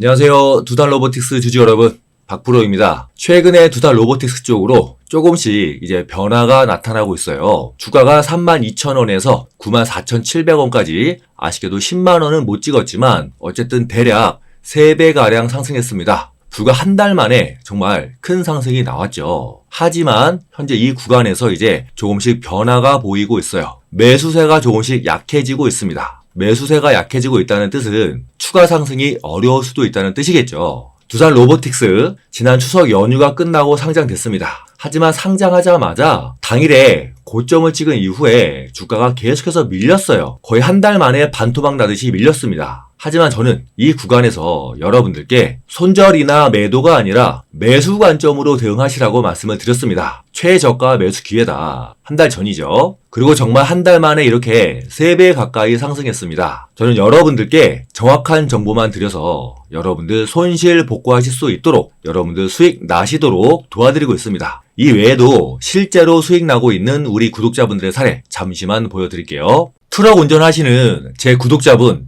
안녕하세요. 두달 로보틱스 주주 여러분. 박프로입니다. 최근에 두달 로보틱스 쪽으로 조금씩 이제 변화가 나타나고 있어요. 주가가 32,000원에서 94,700원까지 아쉽게도 10만원은 못 찍었지만 어쨌든 대략 3배가량 상승했습니다. 불과 한 달 만에 정말 큰 상승이 나왔죠. 하지만 현재 이 구간에서 이제 조금씩 변화가 보이고 있어요. 매수세가 조금씩 약해지고 있습니다. 매수세가 약해지고 있다는 뜻은 추가 상승이 어려울 수도 있다는 뜻이겠죠. 두산 로보틱스 지난 추석 연휴가 끝나고 상장됐습니다. 하지만 상장하자마자 당일에 고점을 찍은 이후에 주가가 계속해서 밀렸어요. 거의 한 달 만에 반토막 나듯이 밀렸습니다. 하지만 저는 이 구간에서 여러분들께 손절이나 매도가 아니라 매수 관점으로 대응하시라고 말씀을 드렸습니다. 최저가 매수 기회다. 한 달 전이죠. 그리고 정말 한 달 만에 이렇게 3배 가까이 상승했습니다. 저는 여러분들께 정확한 정보만 드려서 여러분들 손실 복구하실 수 있도록 여러분들 수익 나시도록 도와드리고 있습니다. 이 외에도 실제로 수익 나고 있는 우리 구독자분들의 사례 잠시만 보여드릴게요. 트럭 운전하시는 제 구독자분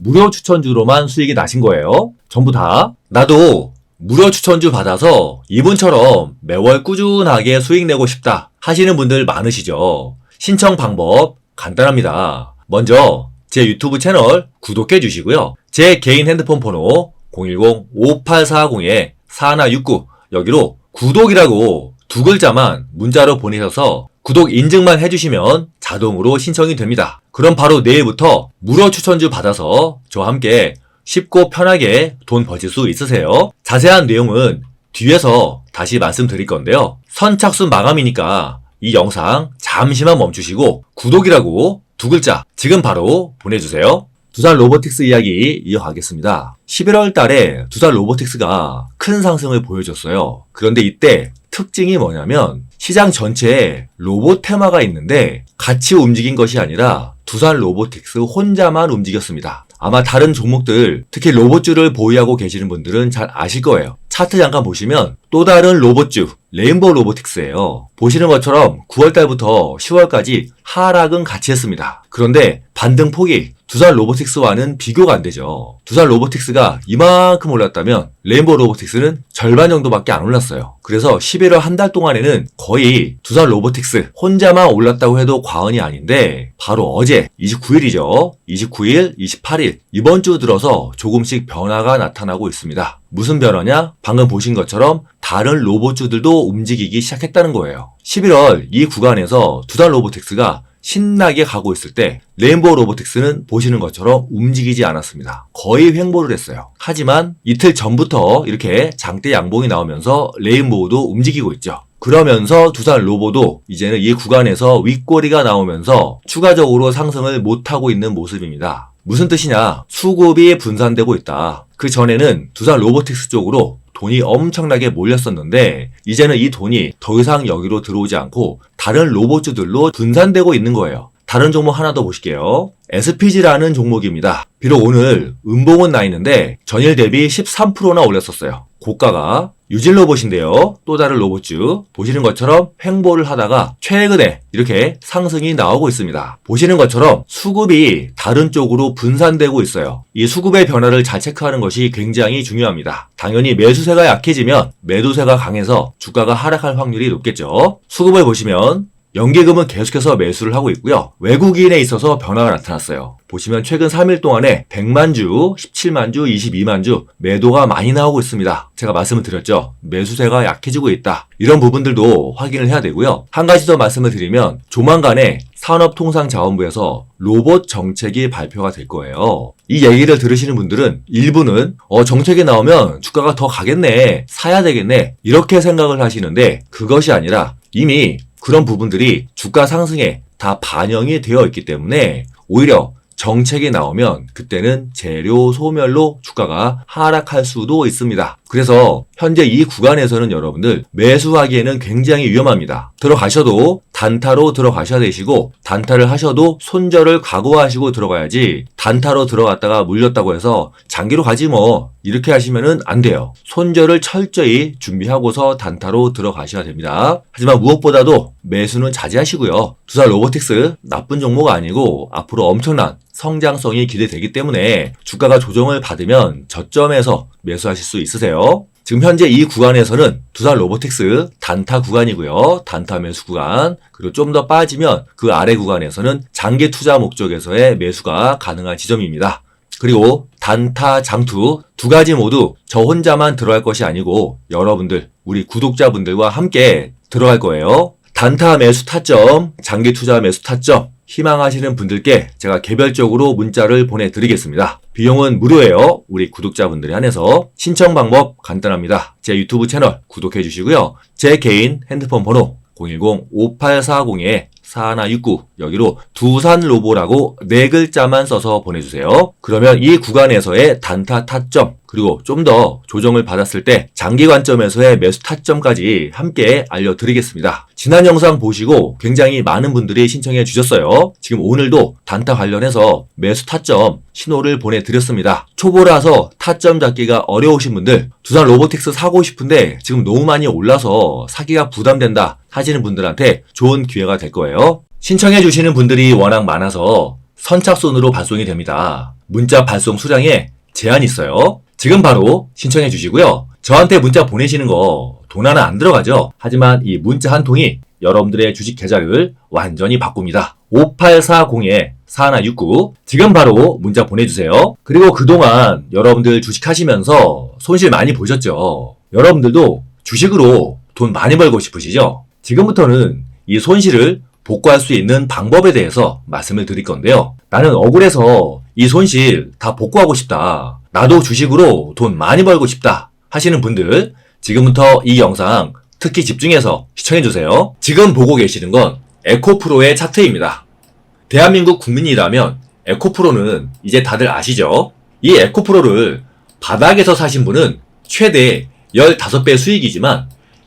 무료 추천주로만 수익이 나신 거예요. 전부 다. 나도 무료 추천주 받아서 이분처럼 매월 꾸준하게 수익 내고 싶다 하시는 분들 많으시죠. 신청 방법 간단합니다. 먼저 제 유튜브 채널 구독해 주시고요. 제 개인 핸드폰 번호 010-5840-4169 여기로 구독이라고 두 글자만 문자로 보내셔서 구독 인증만 해주시면 자동으로 신청이 됩니다. 그럼 바로 내일부터 무료 추천주 받아서 저와 함께 쉽고 편하게 돈 버실 수 있으세요. 자세한 내용은 뒤에서 다시 말씀드릴 건데요. 선착순 마감이니까 이 영상 잠시만 멈추시고 구독이라고 두 글자 지금 바로 보내주세요. 두산 로보틱스 이야기 이어가겠습니다. 11월 달에 두산 로보틱스가 큰 상승을 보여줬어요. 그런데 이때 특징이 뭐냐면 시장 전체에 로봇 테마가 있는데 같이 움직인 것이 아니라 두산 로보틱스 혼자만 움직였습니다. 아마 다른 종목들, 특히 로봇주를 보유하고 계시는 분들은 잘 아실 거예요. 차트 잠깐 보시면 또 다른 로봇주, 레인보우 로보틱스예요. 보시는 것처럼 9월달부터 10월까지 하락은 같이 했습니다. 그런데 반등 폭이 두산 로보틱스와는 비교가 안 되죠. 두산 로보틱스가 이만큼 올랐다면 레인보우 로보틱스는 절반 정도밖에 안 올랐어요. 그래서 11월 한 달 동안에는 거의 두산 로보틱스 혼자만 올랐다고 해도 과언이 아닌데 바로 어제 29일이죠. 29일, 28일 이번 주 들어서 조금씩 변화가 나타나고 있습니다. 무슨 변화냐? 방금 보신 것처럼 다른 로봇주들도 움직이기 시작했다는 거예요. 11월 이 구간에서 두산 로보틱스가 신나게 가고 있을 때 레인보우 로보틱스는 보시는 것처럼 움직이지 않았습니다. 거의 횡보를 했어요. 하지만 이틀 전부터 이렇게 장대 양봉이 나오면서 레인보우도 움직이고 있죠. 그러면서 두산 로보도 이제는 이 구간에서 윗꼬리가 나오면서 추가적으로 상승을 못하고 있는 모습입니다. 무슨 뜻이냐? 수급이 분산되고 있다. 그 전에는 두산 로보틱스 쪽으로 돈이 엄청나게 몰렸었는데 이제는 이 돈이 더 이상 여기로 들어오지 않고 다른 로봇주들로 분산되고 있는 거예요. 다른 종목 하나 더 보실게요. SPG라는 종목입니다. 비록 오늘 음봉은 나 있는데 전일 대비 13%나 올렸었어요. 고가가 유질 로봇인데요. 또 다른 로봇주 보시는 것처럼 횡보를 하다가 최근에 이렇게 상승이 나오고 있습니다. 보시는 것처럼 수급이 다른 쪽으로 분산되고 있어요. 이 수급의 변화를 잘 체크하는 것이 굉장히 중요합니다. 당연히 매수세가 약해지면 매도세가 강해서 주가가 하락할 확률이 높겠죠. 수급을 보시면 연기금은 계속해서 매수를 하고 있고요. 외국인에 있어서 변화가 나타났어요. 보시면 최근 3일 동안에 100만 주, 17만 주, 22만 주 매도가 많이 나오고 있습니다. 제가 말씀을 드렸죠. 매수세가 약해지고 있다. 이런 부분들도 확인을 해야 되고요. 한 가지 더 말씀을 드리면 조만간에 산업통상자원부에서 로봇 정책이 발표가 될 거예요. 이 얘기를 들으시는 분들은 일부는 어 정책이 나오면 주가가 더 가겠네, 사야 되겠네 이렇게 생각을 하시는데 그것이 아니라 이미 그런 부분들이 주가 상승에 다 반영이 되어 있기 때문에 오히려 정책이 나오면 그때는 재료 소멸로 주가가 하락할 수도 있습니다. 그래서 현재 이 구간에서는 여러분들 매수하기에는 굉장히 위험합니다. 들어가셔도 단타로 들어가셔야 되시고 단타를 하셔도 손절을 각오하시고 들어가야지 단타로 들어갔다가 물렸다고 해서 장기로 가지 뭐 이렇게 하시면은 안 돼요. 손절을 철저히 준비하고서 단타로 들어가셔야 됩니다. 하지만 무엇보다도 매수는 자제하시고요. 두산 로보틱스 나쁜 종목 아니고 앞으로 엄청난 성장성이 기대되기 때문에 주가가 조정을 받으면 저점에서 매수하실 수 있으세요. 지금 현재 이 구간에서는 두산 로보틱스 단타 구간이고요. 단타 매수 구간. 그리고 좀 더 빠지면 그 아래 구간에서는 장기 투자 목적에서의 매수가 가능한 지점입니다. 그리고 단타, 장투 두 가지 모두 저 혼자만 들어갈 것이 아니고 여러분들, 우리 구독자분들과 함께 들어갈 거예요. 단타 매수 타점, 장기 투자 매수 타점 희망하시는 분들께 제가 개별적으로 문자를 보내드리겠습니다. 비용은 무료예요. 우리 구독자분들에 한해서 신청 방법 간단합니다. 제 유튜브 채널 구독해 주시고요. 제 개인 핸드폰 번호 010-5840-4169 여기로 두산 로보라고 네 글자만 써서 보내주세요. 그러면 이 구간에서의 단타 타점 그리고 좀 더 조정을 받았을 때 장기 관점에서의 매수 타점까지 함께 알려드리겠습니다. 지난 영상 보시고 굉장히 많은 분들이 신청해 주셨어요. 지금 오늘도 단타 관련해서 매수 타점 신호를 보내드렸습니다. 초보라서 타점 잡기가 어려우신 분들 두산 로보틱스 사고 싶은데 지금 너무 많이 올라서 사기가 부담된다 하시는 분들한테 좋은 기회가 될 거예요. 신청해 주시는 분들이 워낙 많아서 선착순으로 발송이 됩니다. 문자 발송 수량에 제한이 있어요. 지금 바로 신청해 주시고요. 저한테 문자 보내시는 거 돈 하나 안 들어가죠? 하지만 이 문자 한 통이 여러분들의 주식 계좌를 완전히 바꿉니다. 5840-4169 지금 바로 문자 보내주세요. 그리고 그동안 여러분들 주식 하시면서 손실 많이 보셨죠? 여러분들도 주식으로 돈 많이 벌고 싶으시죠? 지금부터는 이 손실을 복구할 수 있는 방법에 대해서 말씀을 드릴 건데요. 나는 억울해서 이 손실 다 복구하고 싶다. 나도 주식으로 돈 많이 벌고 싶다. 하시는 분들, 지금부터 이 영상 특히 집중해서 시청해주세요. 지금 보고 계시는 건 에코프로의 차트입니다. 대한민국 국민이라면 에코프로는 이제 다들 아시죠? 이 에코프로를 바닥에서 사신 분은 최대 15배 수익이지만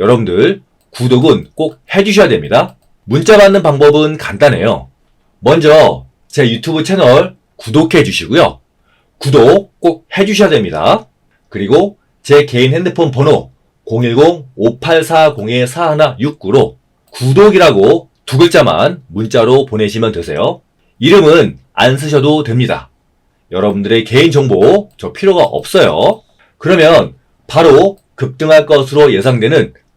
여러분들 구독은 꼭 해주셔야 됩니다. 문자 받는 방법은 간단해요. 먼저 제 유튜브 채널 구독해 주시고요. 구독 꼭 해주셔야 됩니다. 그리고 제 개인 핸드폰 번호 010-5840-4169로 구독이라고 두 글자만 문자로 보내시면 되세요. 이름은 안 쓰셔도 됩니다. 여러분들의 개인정보 저 필요가 없어요. 그러면 바로 급등할 것으로 예상되는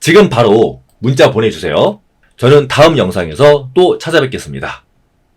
지금 바로 문자 보내주세요. 저는 다음 영상에서 또 찾아뵙겠습니다.